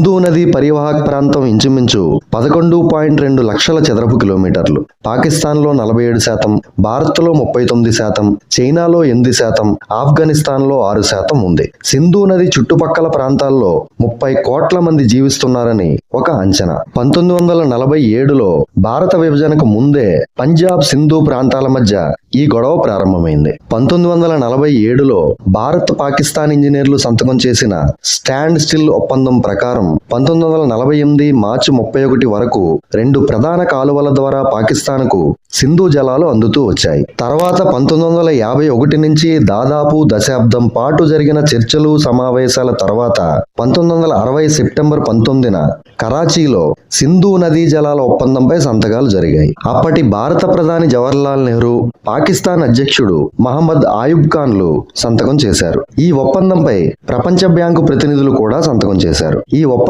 సింధు నది పరివాహక ప్రాంతం ఇంచుమించు పదకొండు పాయింట్ రెండు లక్షల చదరపు కిలోమీటర్లు. పాకిస్తాన్లో నలభై ఏడు శాతం భారత్లో ముప్పై తొమ్మిది శాతం చైనాలో ఎనిమిది శాతం ఆఫ్ఘనిస్తాన్లో ఆరు శాతం ఉంది. సింధు నది చుట్టుపక్కల ప్రాంతాల్లో ముప్పై కోట్ల మంది జీవిస్తున్నారని ఒక అంచనా. పంతొమ్మిది వందల నలభై ఏడులో భారత విభజనకు ముందే పంజాబ్ సింధు ప్రాంతాల మధ్య ఈ గొడవ ప్రారంభమైంది. పంతొమ్మిది వందల నలభై ఏడులో భారత్ పాకిస్తాన్ ఇంజనీర్లు సంతకం చేసిన స్టాండ్ స్టిల్ ఒప్పందం ప్రకారం పంతొమ్మిది వందల నలభై ఎనిమిది మార్చి ముప్పై ఒకటి వరకు రెండు ప్రధాన కాలువల ద్వారా పాకిస్తాన్కు సింధు జలాలు అందుతూ వచ్చాయి. తర్వాత పంతొమ్మిది వందల యాభై ఒకటి నుంచి దాదాపు దశాబ్దం పాటు జరిగిన చర్చలు సమావేశాల తర్వాత పంతొమ్మిది వందల అరవై సెప్టెంబర్ పంతొమ్మిదిన కరాచీలో సింధు నదీ జలాల ఒప్పందంపై సంతకాలు జరిగాయి. అప్పటి భారత ప్రధాని జవహర్లాల్ నెహ్రూ పాకిస్తాన్ అధ్యక్షుడు మహమ్మద్ ఆయుబ్ ఖాన్లు సంతకం చేశారు. ఈ ఒప్పందంపై ప్రపంచ బ్యాంకు ప్రతినిధులు కూడా సంతకం చేశారు. ఈ ఒప్పందం